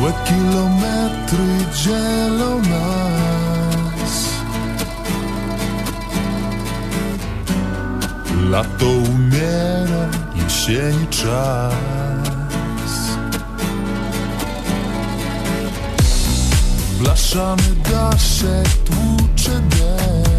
Złe kilometry dzielą nas. Lato umiera, jesieni czas. Blaszany daszek tłucze deszcz.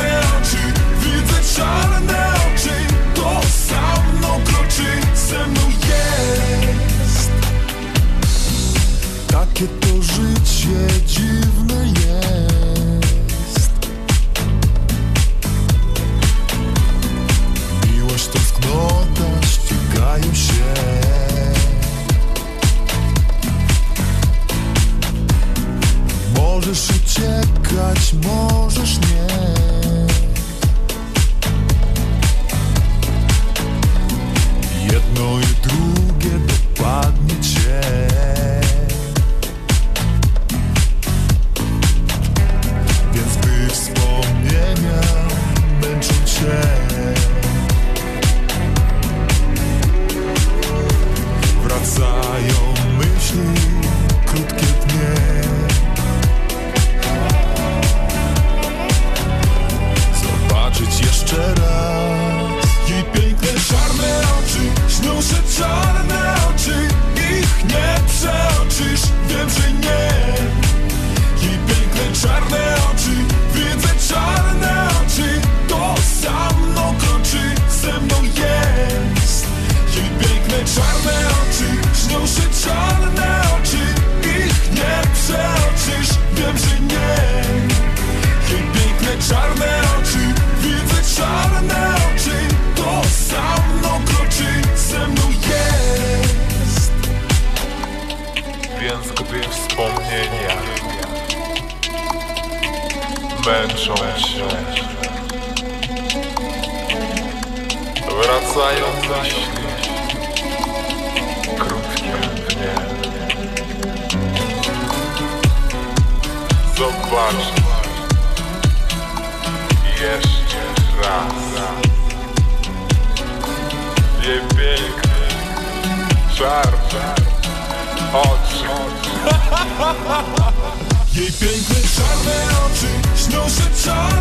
czarne Widzę czarne oczy. To sam mną kroczy Ze mną jest. Takie to życie dziwne jest. Miłość, tęsknota ścigają się. Możesz uciekać, możesz nie. męczą się Wracają myśli krótkie dnie. Zobacz jeszcze raz. Jej piękny czar oczy. Jej piękne czarne oczy śnią się czarne